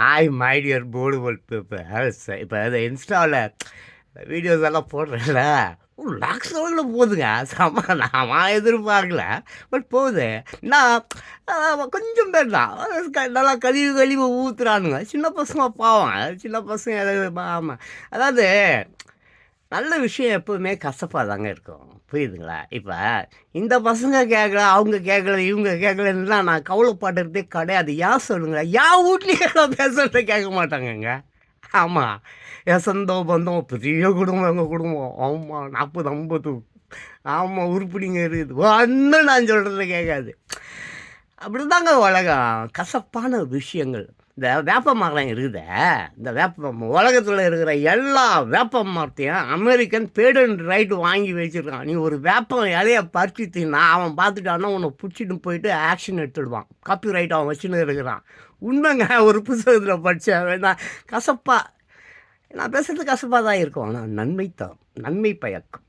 Hi my dear board peoples இப்போ அது இன்ஸ்டாவில் வீடியோஸ் எல்லாம் போடுறேன்ல. லாக் லெவலில் போகுதுங்க செம்ம நாம எதிர்பார்க்கல. பட் போகுது. நான் கொஞ்சம் பேர் தான். க- நல்லா கழிவு கழிவு ஊற்றுறானுங்க சின்ன பசங்க பாவம். சின்ன பசங்க ஆமாம் அதாவது நல்ல விஷயம் எப்போவுமே கசப்பாக தாங்க இருக்கும். புரியுதுங்களா? இப்போ இந்த பசங்க கேட்கல அவங்க கேட்கல இவங்க கேட்கலன்னா நான் கவலைப்படுறதே கிடையாது. ஏன் சொல்லுங்க. ஏன் வீட்லேயே பேசுகிறத கேட்க மாட்டாங்கங்க. ஆமாம் எசந்தோ பந்தம் பெரிய குடும்பம் எங்கள் குடும்பம். ஆமாம் நாற்பது ஐம்பது. ஆமாம் உருப்பிடிங்க இருக்குது. ஒன்றும் நான் சொல்கிறத கேட்காது. அப்படிதாங்க உலகம். கசப்பான விஷயங்கள். இந்த வேப்ப மரம் இருக்குதே. இந்த வேப்ப உலகத்தில் இருக்கிற எல்லா வேப்ப மரத்தையும் அமெரிக்கன் பேடன் ரைட் வாங்கி வச்சிருக்கான். நீ ஒரு வேப்ப இலையை பறிச்சு அவன் பார்த்துட்டான்னா உன்னை பிடிச்சிட்டு போயிட்டு ஆக்ஷன் எடுத்துடுவான். காப்பி ரைட் அவன் வச்சுன்னு இருக்கிறான். உண்மைங்க ஒரு புத்தகத்தில் படித்தேன் நான் கசப்பா நான் பேசுறது கசப்பாக தான் இருக்கும். ஆனால் நன்மை தான். நன்மை பயக்கம்.